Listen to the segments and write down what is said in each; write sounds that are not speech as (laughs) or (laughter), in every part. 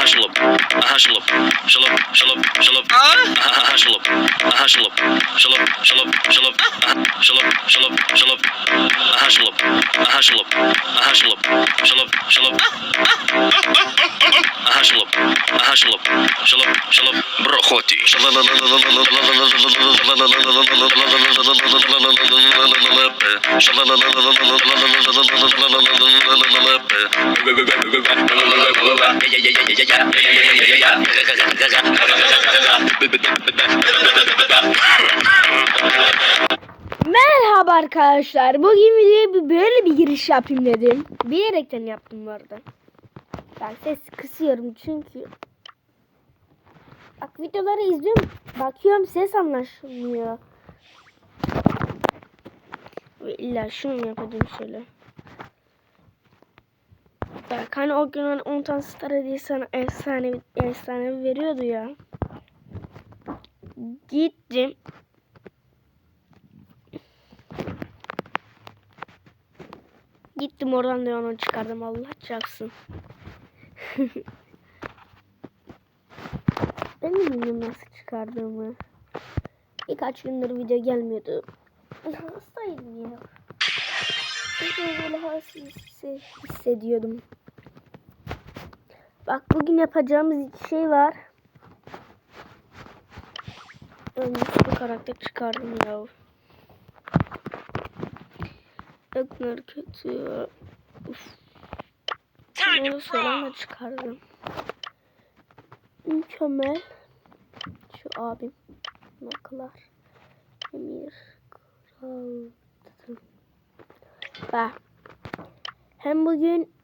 А? ага, шелоп, ага, шелоп, шелоп, шелоп, шелоп, ага, шелоп, ага, шелоп, шелоп, шелоп, шелоп, шелоп, шелоп, шелоп, ага, шелоп, ага, шелоп, ага, шелоп, шелоп, шелоп, ага, шелоп, ага, шелоп, шелоп, шелоп, брохоти. Yeah, yeah, yeah, yeah, yeah. Merhaba arkadaşlar. Bugün videoya bir- böyle bir giriş yapayım dedim. Bilerekten yaptım bu. Ben ses kısıyorum çünkü. Bak videoları izliyorum. Bakıyorum ses anlaşılmıyor. İlla şunu yapacağım şöyle. Bak hani o gün hani 10 tane star diye sana efsane efsane veriyordu ya. Gittim. Gittim oradan da onu çıkardım Allah çarpsın. (laughs) ben de bilmiyorum nasıl çıkardığımı. Birkaç gündür video gelmiyordu. Hastaydım ya. Böyle halsiz hisse- hissediyordum. Bak bugün yapacağımız iki şey var. Bir karakter çıkardım ya. Ökler kötü. Uf. Bunu sonra çıkardım. Mükemmel. Şu abim. Maklar. Emir. Kral. Bak. Hem bugün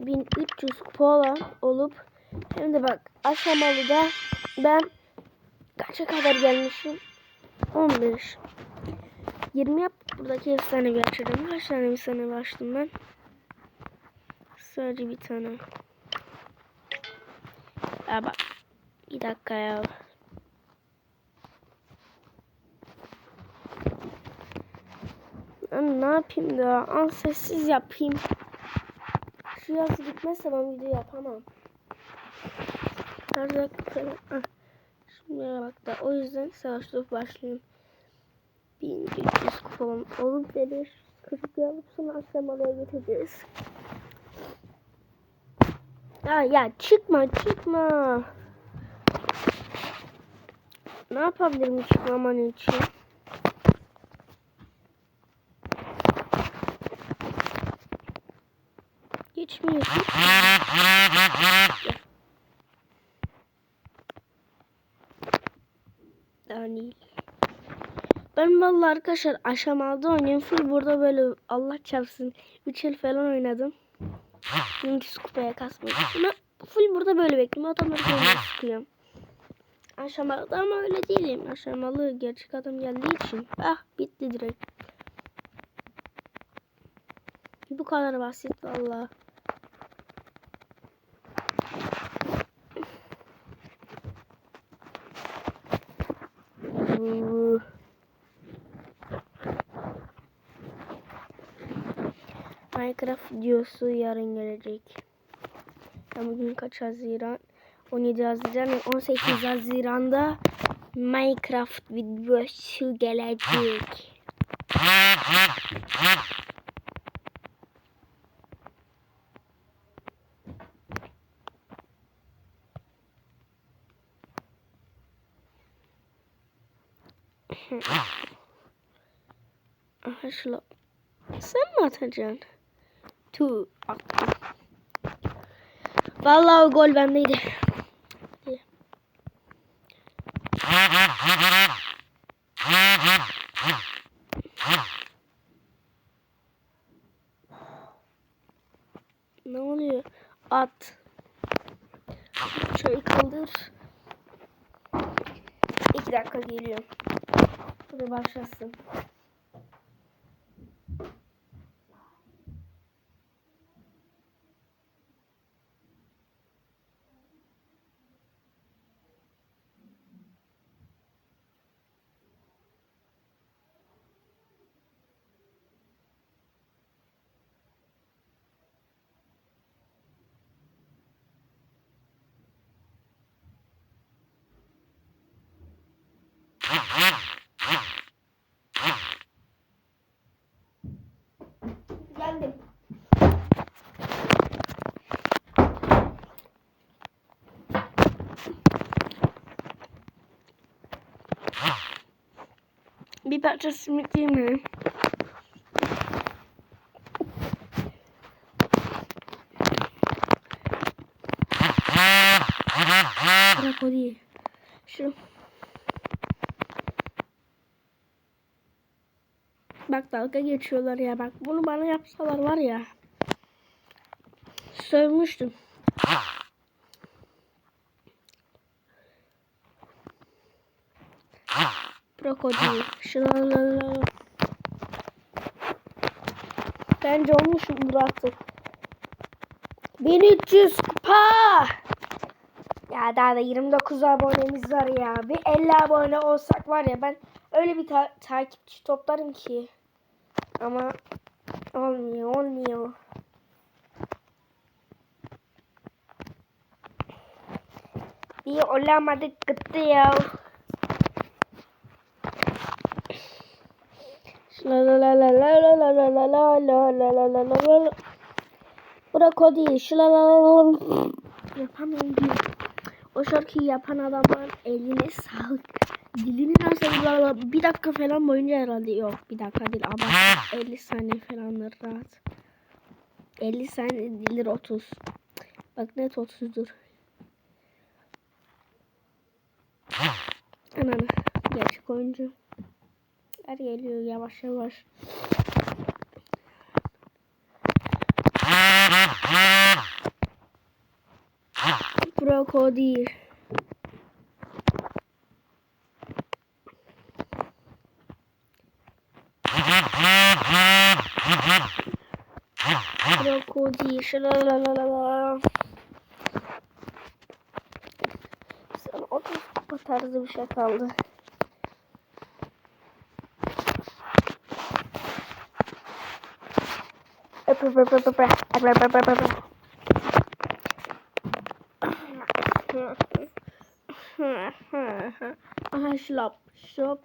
1300 kupa olan olup hem de bak aşamalı da ben kaça kadar gelmişim? 15. 20 yap. Buradaki efsane bir açalım. Kaç tane sene açtım ben? Sadece bir tane. Ya bak. Bir dakika ya. Ben ne yapayım da? An sessiz yapayım. Şu yaz gitmezse ben video yapamam. Her dakika. Şimdi bak da o yüzden savaş topu başlayayım. 1300 kupam olup ve 540 alıp sonra aşamalıya getireceğiz. Ya, ya çıkma çıkma. Ne yapabilirim çıkmaman için? Geçmiyor. Yani ben vallahi arkadaşlar aşamalı oynuyorum. Full burada böyle Allah çarpsın 3 el falan oynadım. 1200 kupaya kasmak Ama full burada böyle bekliyorum. Adamları böyle sıkıyorum. Aşamalı ama öyle değilim. Aşamalı gerçek adam geldiği için. Ah bitti direkt. Bu kadar basit valla. Minecraft videosu yarın gelecek. Bugün kaç Haziran? 17 Haziran ve 18 Haziran'da Minecraft videosu gelecek. Aha. Sen mi atacaksın? Tu attım. Vallahi o gol bendeydi. Ne oluyor? At. Şöyle kaldır. İki dakika geliyorum. Hadi başlasın. Bir parça simit o değil. Şu. Bak dalga geçiyorlar ya bak bunu bana yapsalar var ya. Sövmüştüm. Brokoli. Şılalala. Bence olmuşum artık. 1300 kupa. Ya daha da 29 abonemiz var ya. Bir 50 abone olsak var ya ben öyle bir ta- takipçi toplarım ki. Ama olmuyor olmuyor. Bir olamadık gitti ya. La la la la la la la la la la la la la la la la Bırak o değil. Şu la la la la Yapamıyorum. O şarkıyı yapan adamın eline sağlık. Dilini nasıl bir dakika falan boyunca herhalde yok. Bir dakika değil ama 50 saniye falandır rahat. 50 saniye değildir 30. Bak net 30'dur. Ananı. Gerçek oyuncu. Her geliyor yavaş yavaş. Krokodil. Krokodil. Şalalalala. Sana 30 kupa tarzı bir şey kaldı. Aha şlap şlap.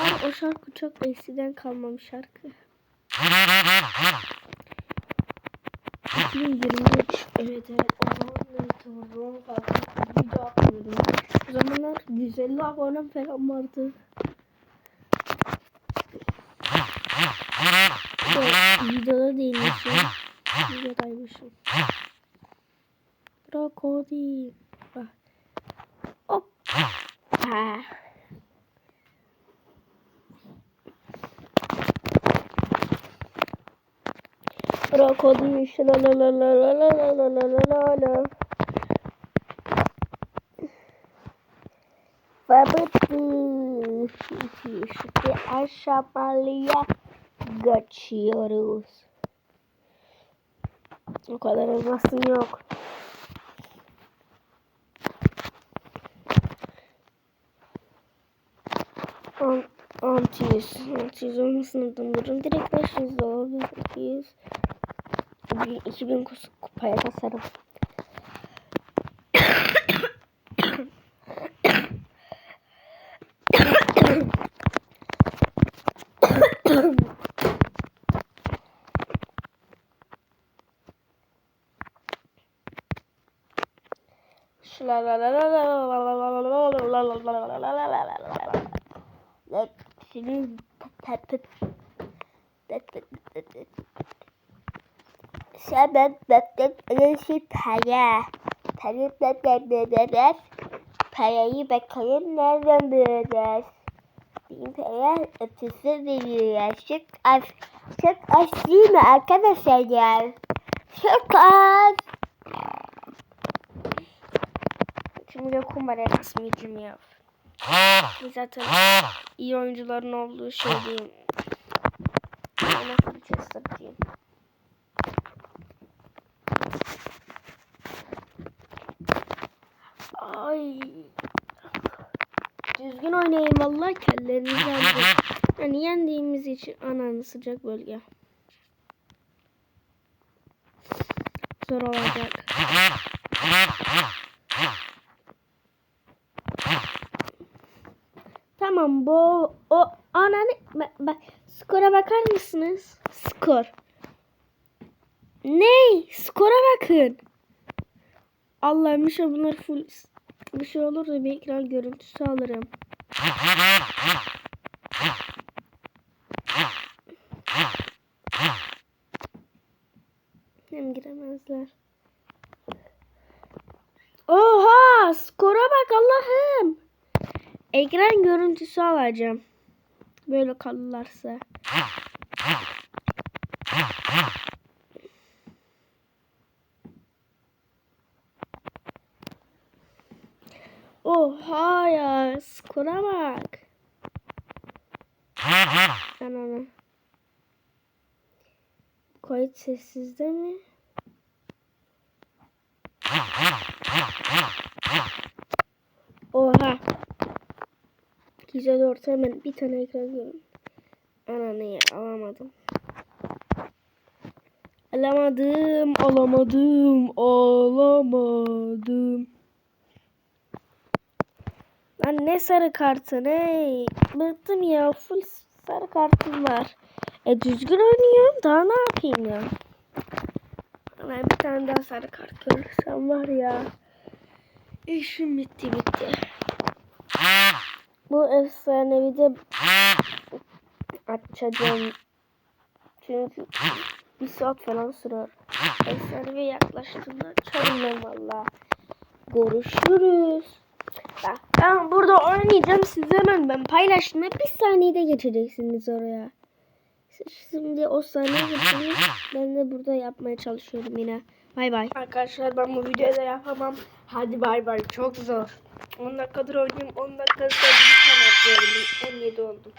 Abi o şarkı çok eskiden kalmamış şarkı. 2023 evet evet o zaman YouTube'um farklı video atmıyordum. O zamanlar 150 abonem falan vardı. Yok, videoda değilmişim. Videodaymışım. Krokodil. Bak. Hop. Ha. Krokodil. La la la la la la la la la la la la. Ve bitti. Şimdi aşamalıya geçiyoruz. O kadar elmasım yok. On, 600. 600 olmasını döndürün. Direkt 500 de olur. 200. 2000 kus- kupaya kasarım. Para. Para Parayı bakalım nereden bulacağız? Bin para ötesi veriyor. Çok az. Çok az değil mi arkadaşlar? Çok az. Şimdi de kumaraya basmayacağım ya. Zaten iyi oyuncuların olduğu şey değil. Ama bir test diyeyim. Ay. Düzgün oynayın vallahi kellerinizi aldı. Yani yendiğimiz için ananı sıcak bölge. Zor olacak. Tamam bu o ananı bak, bak skora bakar mısınız? Skor. Ne? Skora bakın. Allah'ım bir şey bunlar full bir şey olur da bir ekran görüntüsü alırım. Hem giremezler. Oha! Skora bak Allah'ım. Ekran görüntüsü alacağım. Böyle kalırlarsa. Oha ya skora bak. Ananı. Kayıt sessizde mi? Oha. Güzel orta hemen bir tane ekran görün. Ananı alamadım. Alamadım, alamadım, alamadım. Lan ne sarı kartı ne? Bıktım ya full sarı kartım var. E düzgün oynuyorum daha ne yapayım ya? Ben bir tane daha sarı kart görürsem var ya. İşim bitti bitti. Bu efsanevi de açacağım. Çünkü bir saat falan sürer. Efsanevi yaklaştığında açarım ben valla. Görüşürüz. Ben burada oynayacağım. Siz hemen ben paylaştığımda bir saniyede geçeceksiniz oraya. Şimdi o saniye. Ben de burada yapmaya çalışıyorum yine. Bay bay. Arkadaşlar ben bu videoda yapamam. Hadi bay bay. Çok zor. 10 dakikadır oynuyorum. 10 dakika sonra bir tane atlıyorum. 17 oldum.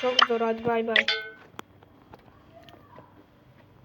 Çok zor. Hadi bay bay.